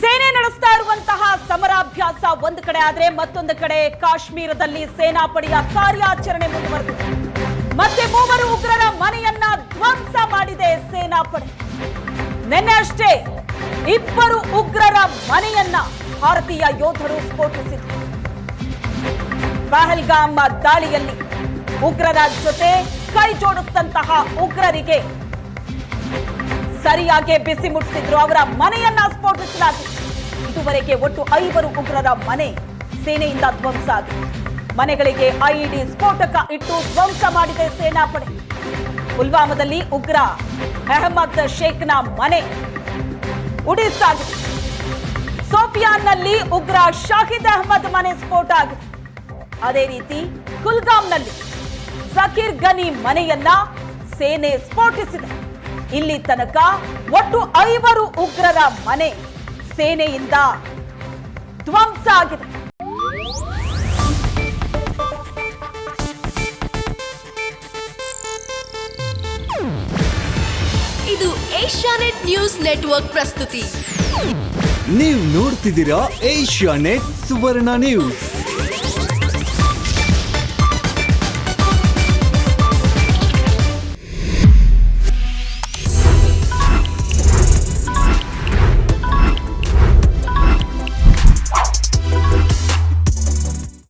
ಸೇನೆ ನಡೆಸ್ತಾ ಇರುವಂತಹ ಸಮರಾಭ್ಯಾಸ ಒಂದು ಕಡೆ ಆದರೆ ಮತ್ತೊಂದು ಕಡೆ ಕಾಶ್ಮೀರದಲ್ಲಿ ಸೇನಾಪಡೆಯ ಕಾರ್ಯಾಚರಣೆ ಮುಂದುವರೆದಿದೆ. ಮತ್ತೆ ಮೂವರು ಉಗ್ರರ ಮನೆಯನ್ನ ಧ್ವಂಸ ಮಾಡಿದೆ ಸೇನಾಪಡೆ. ನಿನ್ನೆ ಅಷ್ಟೇ ಇಬ್ಬರು ಉಗ್ರರ ಮನೆಯನ್ನ ಭಾರತೀಯ ಯೋಧರು ಸ್ಫೋಟಿಸಿದ್ರು. ಪಹಲ್ಗಾಮ್ ದಾಳಿಯಲ್ಲಿ ಉಗ್ರರ ಜೊತೆ ಕೈ ಜೋಡಿಸಿದಂತಹ ಉಗ್ರರಿಗೆ ಸರಿಯಾಗಿ ಬಿಸಿ ಮುಟ್ಟಿಸಿದ್ರು. ಅವರ ಮನೆಯನ್ನ ಸ್ಫೋಟಿಸಲಾಗಿದೆ. ಇದುವರೆಗೆ ಒಟ್ಟು ಐವರು ಉಗ್ರರ ಮನೆ ಸೇನೆಯಿಂದ ಧ್ವಂಸ ಆಗಿದೆ. ಮನೆಗಳಿಗೆ ಐಇಡಿ ಸ್ಫೋಟಕ ಇಟ್ಟು ಧ್ವಂಸ ಮಾಡಿದೆ ಸೇನಾಪಡೆ. ಪುಲ್ವಾಮಾದಲ್ಲಿ ಉಗ್ರ ಅಹಮದ್ ಶೇಖ್ನ ಮನೆ ಉಡಿಸಾಗಿದೆ. ಸೋಫಿಯಾನ್ನಲ್ಲಿ ಉಗ್ರ ಶಾಹಿದ್ ಅಹಮದ್ ಮನೆ ಸ್ಫೋಟ ಆಗಿದೆ. ಅದೇ ರೀತಿ ಕುಲ್ಗಾಮ್ನಲ್ಲಿ ಜಕೀರ್ ಗನಿ ಮನೆಯನ್ನ ಸೇನೆ ಸ್ಫೋಟಿಸಿದೆ. ಇಲ್ಲಿ ತನಕ ಒಟ್ಟು ಐವರು ಉಗ್ರರ ಮನೆ ಸೇನೆಯಿಂದ ಧ್ವಂಸ ಆಗಿದೆ. ಇದು ಏಷ್ಯಾನೆಟ್ ನ್ಯೂಸ್ ನೆಟ್ವರ್ಕ್ ಪ್ರಸ್ತುತಿ. ನೀವು ನೋಡ್ತಿದ್ದೀರಾ ಏಷ್ಯಾ ನೆಟ್ ಸುವರ್ಣ ನ್ಯೂಸ್.